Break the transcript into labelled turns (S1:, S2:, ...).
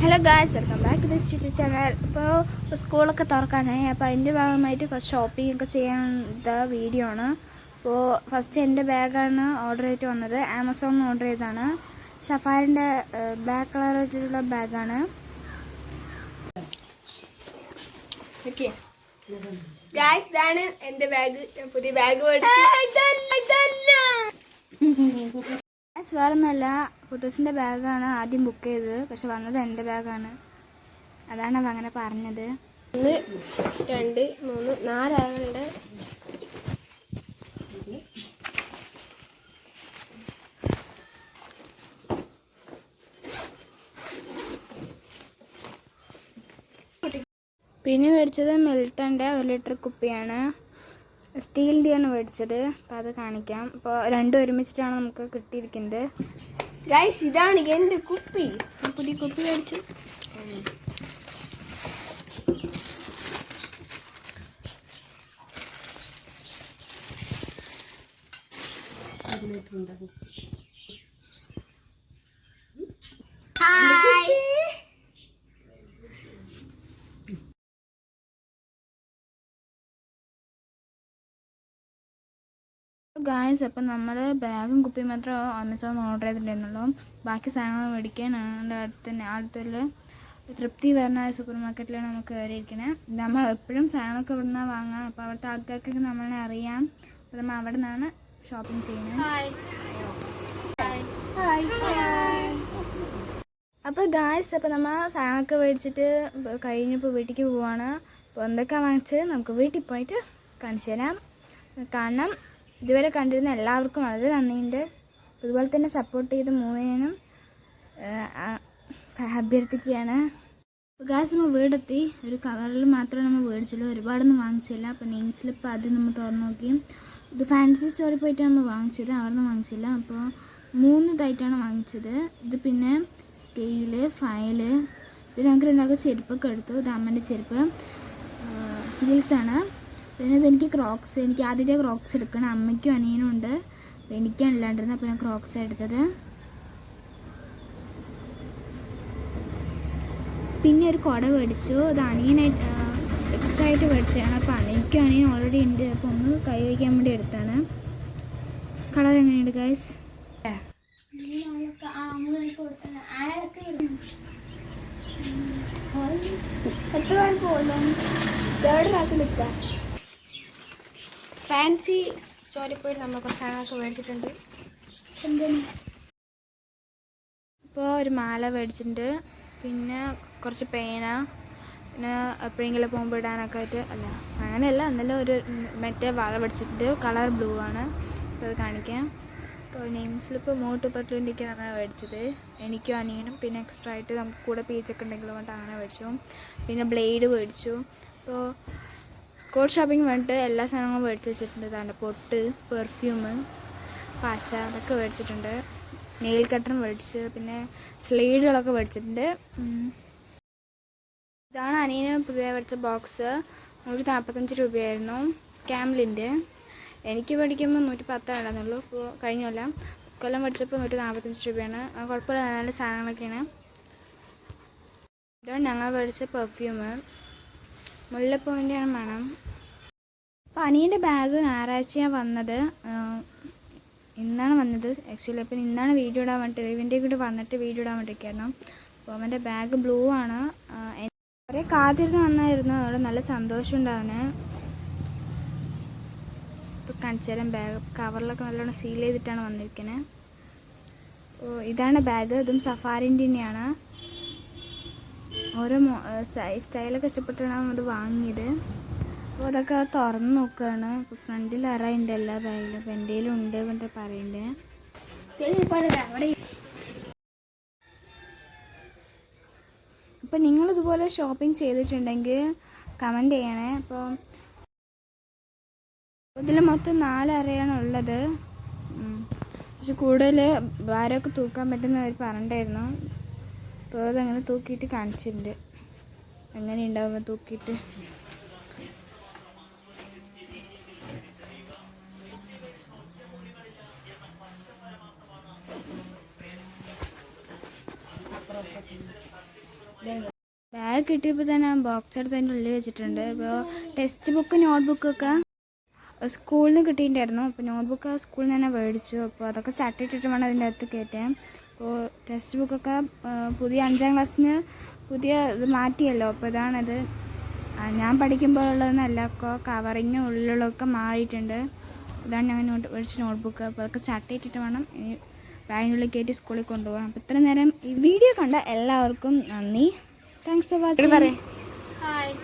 S1: Hello guys welcome back to this YouTube channel ഇപ്പോൾ സ്കൂളൊക്കെ തുറക്കാനായി അപ്പോൾ അതിന്റെ ഭാഗമായിട്ട് കുറച്ച് ഷോപ്പിംഗ് ഒക്കെ ചെയ്യാനുള്ള വീഡിയോ ആണ്. അപ്പോൾ ഫസ്റ്റ് എന്റെ ബാഗാണ് ഓർഡർ ചെയ്തിട്ട് വന്നത്. ആമസോണിൽ ഓർഡർ ചെയ്തതാണ്. സഫാരിന്റെ ബ്ലാക്ക് കളർ വെച്ചിട്ടുള്ള ബാഗാണ്
S2: ഗായ്സ് ഇതാണ് എന്റെ ബാഗ് പുതിയ ബാഗ്
S1: വേറെ ഒന്നുമല്ല കുട്ടൂസിന്റെ ബാഗാണ് ആദ്യം ബുക്ക് ചെയ്തത്. പക്ഷെ വന്നത് എന്റെ ബാഗാണ്. അതാണ് അവ അങ്ങനെ പറഞ്ഞത്.
S2: ഒന്ന് രണ്ട് മൂന്ന് നാലാളുണ്ട്.
S1: പിന്നെ മേടിച്ചത് മിൽട്ടന്റെ ഒരു ലിറ്റർ കുപ്പിയാണ്. സ്റ്റീലിന്റെയാണ് മേടിച്ചത്. അപ്പോൾ അത് കാണിക്കാം. അപ്പോൾ രണ്ടും ഒരുമിച്ചിട്ടാണ് നമുക്ക് കിട്ടിയിരിക്കുന്നത്.
S2: റൈസ് ഇതാണ് എന്റെ കുപ്പി.
S1: പുതിയ കുപ്പി മേടിച്ചു.
S2: ഹായ്
S1: ഗായസ് അപ്പം നമ്മൾ ബാഗും കുപ്പിയും മാത്രമേ ആമസോൺ ഓർഡർ ചെയ്തിട്ടുണ്ടായിരുന്നുള്ളൂ. ബാക്കി സാധനങ്ങൾ മേടിക്കാൻ എന്റെ അടുത്ത് തന്നെ അടുത്തുള്ള തൃപ്തി വരുന്ന സൂപ്പർ മാർക്കറ്റിലാണ് നമുക്ക് കയറിയിരിക്കണേ നമ്മൾ എപ്പോഴും സാധനമൊക്കെ ഇവിടെ നിന്നാണ് വാങ്ങാം. അപ്പോൾ അവിടുത്തെ ആൾക്കാർക്കൊക്കെ നമ്മളെ അറിയാം. അപ്പോൾ നമ്മൾ അവിടെ നിന്നാണ് ഷോപ്പിംഗ് ചെയ്യുന്നത് അപ്പോൾ ഗായ്സ് അപ്പോൾ നമ്മൾ സാധനമൊക്കെ മേടിച്ചിട്ട് കഴിഞ്ഞപ്പോൾ വീട്ടിലേക്ക് പോവാണ്. അപ്പോൾ എന്തൊക്കെ വാങ്ങിച്ചത് നമുക്ക് വീട്ടിൽ പോയിട്ട് കാണിച്ചു തരാം. കാരണം ഇതുവരെ കണ്ടിരുന്ന എല്ലാവർക്കും വളരെ നന്ദിയുണ്ട്. അതുപോലെ തന്നെ സപ്പോർട്ട് ചെയ്ത് മൂവേനും അഭ്യർത്ഥിക്കുകയാണ്. ഗാസ് നമ്മൾ വീടെത്തി. ഒരു കവറിൽ മാത്രമേ നമ്മൾ മേടിച്ചുള്ളൂ. ഒരുപാടൊന്നും വാങ്ങിച്ചില്ല. അപ്പോൾ നെയിം സ്ലിപ്പ് ആദ്യം നമ്മൾ തുറന്നു നോക്കി. ഇത് ഫാൻസി സ്റ്റോറിൽ പോയിട്ട് നമ്മൾ വാങ്ങിച്ചത്. അവിടെ നിന്ന് വാങ്ങിച്ചില്ല. അപ്പോൾ മൂന്ന് ഇതായിട്ടാണ് വാങ്ങിച്ചത്. ഇത് പിന്നെ സ്കെയിൽ ഫയൽ പിന്നെ ഞങ്ങൾക്ക് രണ്ടാൾക്ക് ചെരുപ്പൊക്കെ എടുത്തു. ഇത് അമ്മന്റെ ചെരുപ്പ്. ഹീൽസാണ് പിന്നെ ഇതെനിക്ക് ക്രോക്സ് എനിക്ക് ആദ്യത്തെ ക്രോക്സ് എടുക്കണം. അമ്മയ്ക്കും അനിയനും ഉണ്ട്. അപ്പോൾ എനിക്കാണ് ഇല്ലാണ്ടിരുന്നത്. അപ്പോൾ ഞാൻ ക്രോക്സ് എടുത്തത്. പിന്നെ ഒരു കുട മേടിച്ചു. അത് അനിയനായിട്ട് എക്സ്ട്രാ ആയിട്ട് മേടിച്ചതാണ്. അപ്പോൾ അനിയനും അനിയൻ ഓൾറെഡി ഉണ്ട്. അപ്പോൾ ഒന്ന് കൈ വയ്ക്കാൻ വേണ്ടി എടുത്താണ്. കളർ എങ്ങനെയുണ്ട് ഗൈസ്
S2: എത്ര പേർ പോകുന്നു തേർഡ് റാക്ക് നിൽക്കാം. ഫാൻസി സ്റ്റോറി പോയി നമ്മൾ കുറച്ച് സാധനങ്ങളൊക്കെ മേടിച്ചിട്ടുണ്ട്.
S1: ഇപ്പോൾ ഒരു മാല മേടിച്ചിട്ടുണ്ട്. പിന്നെ കുറച്ച് പേന പിന്നെ എപ്പോഴെങ്കിലും പോകുമ്പോൾ ഇടാനൊക്കെ ആയിട്ട് അല്ല അങ്ങനെയല്ല എന്നാലും ഒരു മറ്റേ വള മേടിച്ചിട്ടുണ്ട്. കളർ ബ്ലൂ ആണ്. അപ്പോൾ അത് കാണിക്കാം. ഇപ്പോൾ നെയിം സ്ലിപ്പ് മോട്ട് പത്തുണ്ടിക്ക് നമ്മൾ മേടിച്ചത്. എനിക്കും അനിയനും പിന്നെ എക്സ്ട്രാ ആയിട്ട് നമുക്ക് കൂടെ പീച്ചൊക്കെ ഉണ്ടെങ്കിലും കൊണ്ട് അങ്ങനെ മേടിച്ചു. പിന്നെ ബ്ലേഡ് മേടിച്ചു. അപ്പോൾ സ്കൂൾ ഷോപ്പിംഗ് വേണ്ടിയിട്ട് എല്ലാ സാധനങ്ങളും മേടിച്ച് വെച്ചിട്ടുണ്ട്. ഇതാണ്ട് പൊട്ട് പെർഫ്യൂം പശ അതൊക്കെ മേടിച്ചിട്ടുണ്ട്. നെയിൽ കട്ടർ മേടിച്ച് പിന്നെ സ്ലൈഡുകളൊക്കെ മേടിച്ചിട്ടുണ്ട്. ഇതാണ് അനിയന് പുതിയ മേടിച്ച ബോക്സ് നൂറ്റി നാൽപ്പത്തഞ്ച് രൂപയായിരുന്നു. ക്യാമ്ലിന്റെ എനിക്ക് മേടിക്കുമ്പോൾ നൂറ്റി പത്താണെന്നുള്ളൂ ഇപ്പോൾ കഴിഞ്ഞ കൊല്ലം. കൊല്ലം മേടിച്ചപ്പോൾ നൂറ്റി നാൽപ്പത്തഞ്ച് രൂപയാണ് കുഴപ്പമില്ല. നല്ല സാധനങ്ങളൊക്കെയാണ്. ഇതാണ് ഞങ്ങൾ മേടിച്ച പെർഫ്യൂം മുല്ലപ്പൂവിന്റെയാണ് മണം അപ്പോൾ അനിയന്റെ ബാഗ് ഞായറാഴ്ചയാണ് വന്നത്. ഇന്നാണ് വന്നത്. ആക്ച്വലി അപ്പം ഇന്നാണ് വീഡിയോ ഇടാൻ വേണ്ടിയിട്ട് ഇവന്റെ കൂടെ വന്നിട്ട് വീഡിയോ ഇടാൻ വേണ്ടിയിട്ടായിരുന്നു അപ്പോൾ അവന്റെ ബാഗ് ബ്ലൂ ആണ്. കുറേ കാത്തിരുന്ന് വന്നായിരുന്നു. അവിടെ നല്ല സന്തോഷം ഉണ്ടാവുന്നത് ഇപ്പോൾ കാണിച്ചു ബാഗ് കവറിലൊക്കെ നല്ലോണം സീൽ ചെയ്തിട്ടാണ് വന്നിരിക്കുന്നത് ഇതാണ് ബാഗ് ഇതും സഫാരിന്റെ തന്നെയാണ്. ഓരോ സ്റ്റൈലൊക്കെ ഇഷ്ടപ്പെട്ടാണ് അത് വാങ്ങിയത്. അപ്പോൾ അതൊക്കെ തുറന്ന് നോക്കുകയാണ് ഫ്രണ്ടിൽ അറയുണ്ട് എല്ലാ ബാഗിലും അപ്പോൾ എന്റെ ഉണ്ട് എന്നിട്ട് പറയണ്ടേ.
S2: ശരി
S1: നിങ്ങളിതുപോലെ ഷോപ്പിംഗ് ചെയ്തിട്ടുണ്ടെങ്കിൽ കമന്റ് ചെയ്യണേ. അപ്പോൾ ഇതിൽ മൊത്തം നാലറയാണ് ഉള്ളത്. പക്ഷെ കൂടുതൽ ഭാരമൊക്കെ തൂക്കാൻ പറ്റുന്നവർ പറഞ്ഞിട്ടായിരുന്നു അപ്പോൾ അതങ്ങനെ തൂക്കിയിട്ട് കാണിച്ചിട്ടുണ്ട്. എങ്ങനെ ഉണ്ടാവുമ്പോൾ തൂക്കിയിട്ട്. ബാഗ് കിട്ടിയപ്പോൾ തന്നെ ബോക്സ് എടുത്ത് അതിന്റെ ഉള്ളിൽ വെച്ചിട്ടുണ്ട്. ഇപ്പോൾ ടെക്സ്റ്റ് ബുക്ക് നോട്ട് ബുക്കൊക്കെ സ്കൂളിൽ നിന്ന് കിട്ടിയിട്ടുണ്ടായിരുന്നു. അപ്പോൾ നോട്ട് ബുക്ക് സ്കൂളിൽ നിന്ന് തന്നെ മേടിച്ചു. അപ്പോൾ അതൊക്കെ ചട്ടിട്ടിട്ട് വേണം അതിന്റെ അകത്ത് കയറ്റാൻ. അപ്പോൾ ടെക്സ്റ്റ് ബുക്കൊക്കെ പുതിയ അഞ്ചാം ക്ലാസ്സിന് പുതിയ ഇത് മാറ്റിയല്ലോ. അപ്പോൾ ഇതാണത്. ഞാൻ പഠിക്കുമ്പോൾ ഉള്ളതെന്നല്ല ഒക്കെ കവറിങ് ഉള്ളിലൊക്കെ മാറിയിട്ടുണ്ട്. ഇതാണ് ഞാൻ നോട്ട് മേടിച്ച നോട്ട്ബുക്ക് അപ്പോൾ അതൊക്കെ ചട്ടയിട്ടിട്ട് വേണം ഇനി ബാഗിനുള്ളിൽ കയറ്റി സ്കൂളിൽ കൊണ്ടുപോകാം അപ്പോൾ ഇത്ര നേരം ഈ വീഡിയോ കണ്ട എല്ലാവർക്കും നന്ദി. Thanks for watching
S2: hi